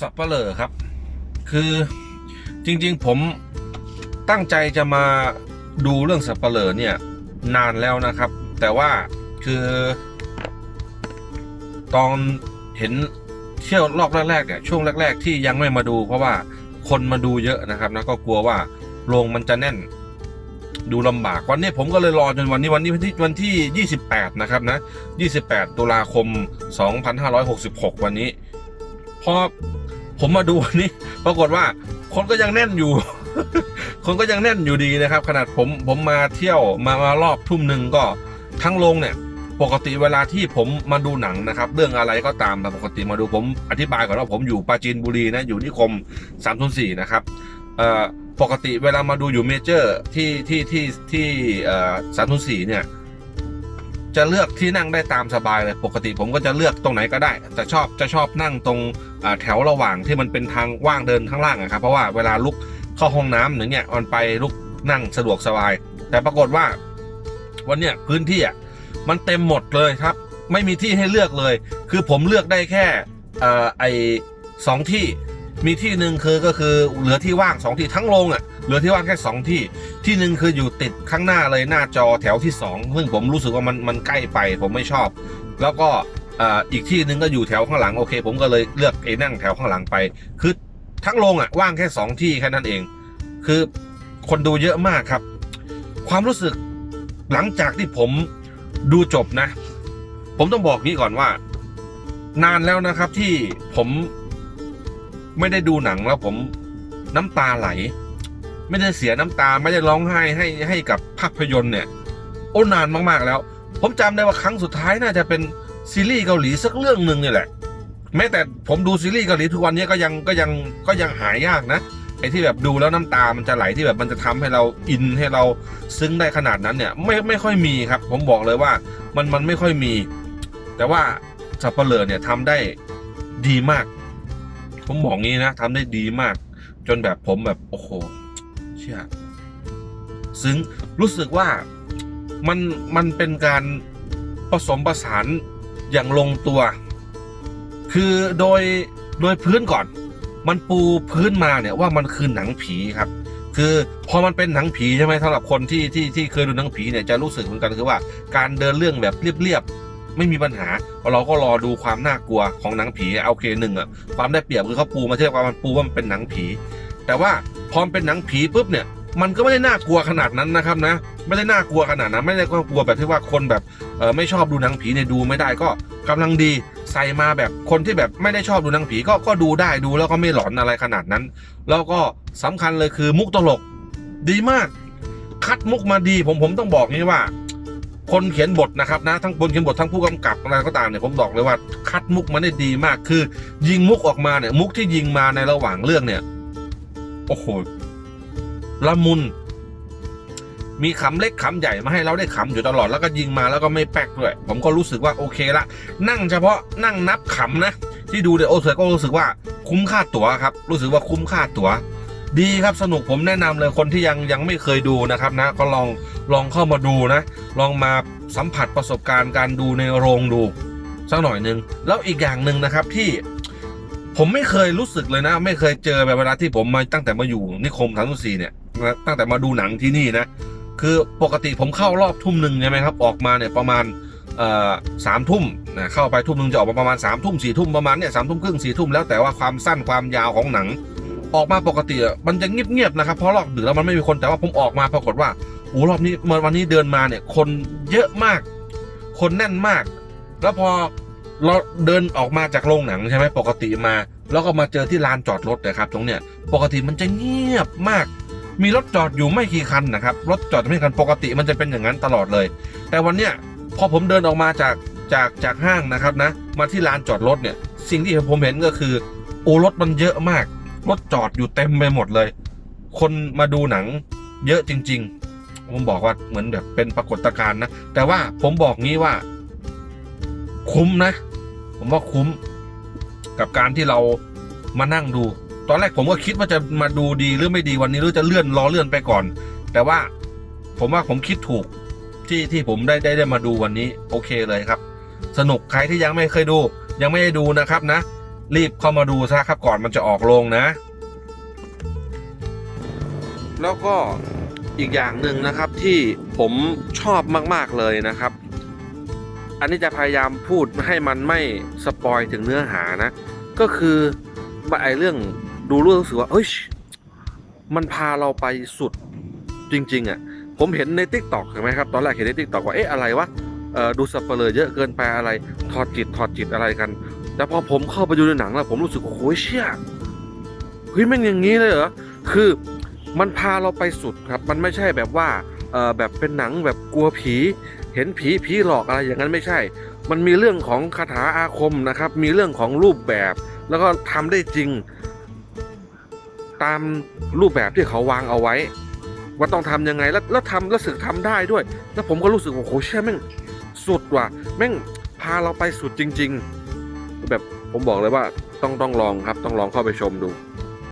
สับเปลอครับ คือจริงๆผมตั้งใจจะมาดูเรื่องสับเปลอเนี่ยนานแล้วนะครับ แต่ว่าคือตอนเห็นเที่ยวรอบแรกๆเนี่ยช่วงแรก ๆ ที่ยังไม่มาดู เพราะว่าคนมาดูเยอะนะครับนะก็กลัวว่าโรงมันจะแน่น ดูลำบากวันนี้ผมก็เลยรอจนวันนี้วันนี้วันที่วันที่ 28 นะครับนะ 28 ตุลาคม 2566 วันนี้พอ ผมมาดูวันนี้ปรากฏว่าคนก็ยังแน่นอยู่ คนก็ยังแน่นอยู่ดีนะครับ ขนาดผมผมมาเที่ยวมามารอบทุ่มหนึ่งก็ทั้งโรงเนี่ยปกติเวลาที่ผมมาดูหนังนะครับ เรื่องอะไรก็ตามแต่ปกติมาดูผมอธิบายก่อนว่าผมอยู่ปราจีนบุรีนะอยู่นิคม304นะครับเอ่อปกติเวลามาดูอยู่เมเจอร์ที่ที่ที่ที่เอ่อ304เนี่ย จะเลือกที่นั่งได้ตามสบายเลยปกติผมก็จะเลือกตรงไหนก็ได้ แต่ชอบจะชอบนั่งตรงแถวระหว่างที่มันเป็นทางว่างเดินข้างล่างอะครับเพราะว่าเวลาลุกเข้าห้องน้ำอย่างเงี้ยมันไปลุกนั่งสะดวกสบาย แต่ปรากฏว่าวันเนี้ยพื้นที่อะมันเต็มหมดเลยครับ ไม่มีที่ให้เลือกเลย คือผมเลือกได้แค่เอ่อไอสองที่ มีที่หนึ่งคือก็คือเหลือที่ว่างสองที่ทั้งโรงอะเหลือที่ว่างแค่สองที่ ที่หนึ่งคืออยู่ติดข้างหน้าเลยหน้าจอแถวที่สองซึ่งผมรู้สึกว่ามันมันใกล้ไปผมไม่ชอบ แล้วก็อ่ออีกที่หนึ่งก็อยู่แถวข้างหลังโอเค ผมก็เลยเลือกไอ้นั่งแถวข้างหลังไป คือทั้งโรงอะว่างแค่สองที่แค่นั้นเอง คือคนดูเยอะมากครับ ความรู้สึกหลังจากที่ผมดูจบนะ ผมต้องบอกนี้ก่อนว่า นานแล้วนะครับที่ผม ไม่ได้ดูหนังแล้วผมน้ำตาไหล ไม่ได้เสียน้ำตาไม่ได้ร้องไห้ให้ให้กับภาพยนตร์เนี่ย โอ้นานมากๆแล้ว ผมจำได้ว่าครั้งสุดท้ายน่าจะเป็นซีรีส์เกาหลีสักเรื่องหนึ่งนี่แหละแม้แต่ผมดูซีรีส์เกาหลีทุกวันนี้ก็ยังก็ยังก็ยังหายากนะไอ้ที่แบบดูแล้วน้ำตามันจะไหลที่แบบมันจะทำให้เราอินให้เราซึ้งได้ขนาดนั้นเนี่ยไม่ไม่ค่อยมีครับ ผมบอกเลยว่ามันมันไม่ค่อยมี แต่ว่าสับเปลือเนี่ยทำได้ดีมาก ผมบอกงี้นะทำได้ดีมาก จนแบบผมแบบโอ้โหเชื่อซึ้งรู้สึกว่ามันมันเป็นการผสมประสานอย่างลงตัว คือโดยโดยพื้นก่อน มันปูพื้นมาเนี่ยว่ามันคือหนังผีครับ คือพอมันเป็นหนังผีใช่ไหมสำหรับคนที่ที่ที่เคยดูหนังผีเนี่ยจะรู้สึกเหมือนกันคือว่าการเดินเรื่องแบบเรียบ ไม่มีปัญหาเราก็รอดูความน่ากลัวของหนังผีเอาโอเคหนึ่งอะความได้เปรียบคือเขาปูมาเทียบกับมันปูว่ามันเป็นหนังผี แต่ว่าพอมเป็นหนังผีปุ๊บเนี่ยมันก็ไม่ได้น่ากลัวขนาดนั้นนะครับนะ ไม่ได้น่ากลัวขนาดนั้นไม่ได้กลัวแบบที่ว่าคนแบบเออไม่ชอบดูหนังผีเนี่ยดูไม่ได้ก็กำลังดีใส่มาแบบคนที่แบบไม่ได้ชอบดูหนังผีก็ก็ดูได้ดูแล้วก็ไม่หลอนอะไรขนาดนั้น แล้วก็สำคัญเลยคือมุกตลกดีมาก คัดมุกมาดีผมผมต้องบอกนี้ว่า คนเขียนบทนะครับนะทั้งคนเขียนบททั้งผู้กำกับอะไรก็ตามเนี่ยผมบอกเลยว่าคัดมุกมาได้ดีมากคือ ยิงมุกออกมาเนี่ย มุกที่ยิงมาในระหว่างเรื่องเนี่ยโอ้โหละมุน มีขำเล็กขำใหญ่มาให้เราได้ขำอยู่ตลอดแล้วก็ยิงมาแล้วก็ไม่แป๊กด้วยผมก็รู้สึกว่าโอเคละนั่งเฉพาะนั่งนับขำนะที่ดูเดโอเซอก็รู้สึกว่าคุ้มค่าตั๋วครับ รู้สึกว่าคุ้มค่าตั๋ว ดีครับสนุกผมแนะนำเลยคนที่ยังยังไม่เคยดูนะครับนะก็ลองลองเข้ามาดูนะ ลองมาสัมผัสประสบการณ์การดูในโรงดูสักหน่อยหนึ่งแล้วอีกอย่างหนึ่งนะครับที่ผมไม่เคยรู้สึกเลยนะ ไม่เคยเจอแบบเวลาที่ผมมาตั้งแต่มาอยู่นิคมสามสุสีเนี่ยตั้งแต่มาดูหนังที่นี่นะคือปกติผมเข้ารอบทุ่มหนึ่งใช่ไหมครับออกมาเนี่ยประมาณสามทุ่มนะเข้าไปทุ่มหนึ่งจะออกมาประมาณสามทุ่มสี่ทุ่มประมาณเนี่ยสามทุ่มครึ่งสี่ทุ่มแล้วแต่ว่าความสั้นความยาวของหนัง ออกมาปกติอะมันจะเงียบๆนะครับเพราะรอบดึกแล้วมันไม่มีคนแต่ว่าผมออกมาปรากฏว่าโอ้รอบนี้เมื่อวันนี้เดินมาเนี่ย คนเยอะมาก คนแน่นมาก แล้วพอเราเดินออกมาจากโรงหนังใช่ไหมปกติมา แล้วก็มาเจอที่ลานจอดรถนะครับ ตรงเนี้ยปกติมันจะเงียบมาก มีรถจอดอยู่ไม่กี่คันนะครับรถจอดไม่กี่คันปกติมันจะเป็นอย่างนั้นตลอดเลย แต่วันเนี้ยพอผมเดินออกมาจากจากจากห้างนะครับนะ มาที่ลานจอดรถเนี่ย สิ่งที่ผมเห็นก็คือโอ้รถมันเยอะมาก รถจอดอยู่เต็มไปหมดเลย คนมาดูหนังเยอะจริง ๆ ผมบอกว่าเหมือนแบบเป็นปรากฏการณ์นะ แต่ว่าผมบอกงี้ว่า คุ้มนะ ผมว่าคุ้มกับการที่เรามานั่งดู ตอนแรกผมก็คิดว่าจะมาดูดีหรือไม่ดีวันนี้หรือจะเลื่อนรอเลื่อนไปก่อน แต่ว่าผมว่าผมคิดถูกที่ที่ผมได้ได้ได้มาดูวันนี้ โอเคเลยครับ สนุกใครที่ยังไม่เคยดู ยังไม่ได้ดูนะครับนะ รีบเข้ามาดูซะครับก่อนมันจะออกโรงนะ แล้วก็อีกอย่างหนึ่งนะครับที่ผมชอบมากๆเลยนะครับ อันนี้จะพยายามพูดให้มันไม่สปอยถึงเนื้อหานะ ก็คือไอเรื่องดูรู้สึกว่าเฮ้ยมันพาเราไปสุดจริง ๆอะผมเห็นใน t ิ k t o k เห็นไหมครับตอนแรกเห็นใน t ิ k t o k ว่าเอ๊ะอะไรวะดูสปอยเลอเยอะเกินไปอะไรถอดจิตถอดจิตอะไรกัน แต่พอผมเข้าไปดูในหนังแล้วผมรู้สึกโอ้โหเชี่ยเฮ้ยแม่งอย่างนี้เลยเหรอคือมันพาเราไปสุดครับ มันไม่ใช่แบบว่าเอ่อแบบเป็นหนังแบบกลัวผี เห็นผีผีหลอกอะไรอย่างนั้นไม่ใช่ มันมีเรื่องของคาถาอาคมนะครับ มีเรื่องของรูปแบบ แล้วก็ทำได้จริง ตามรูปแบบที่เขาวางเอาไว้ ว่าต้องทำยังไงแล้วแล้วทำแล้วสึกทำได้ด้วย แล้วผมก็รู้สึกโอ้โหเชื่อแม่งสุดว่ะแม่งพาเราไปสุดจริง ๆ แบบผมบอกเลยว่าต้องต้องลองครับต้องลองเข้าไปชมดู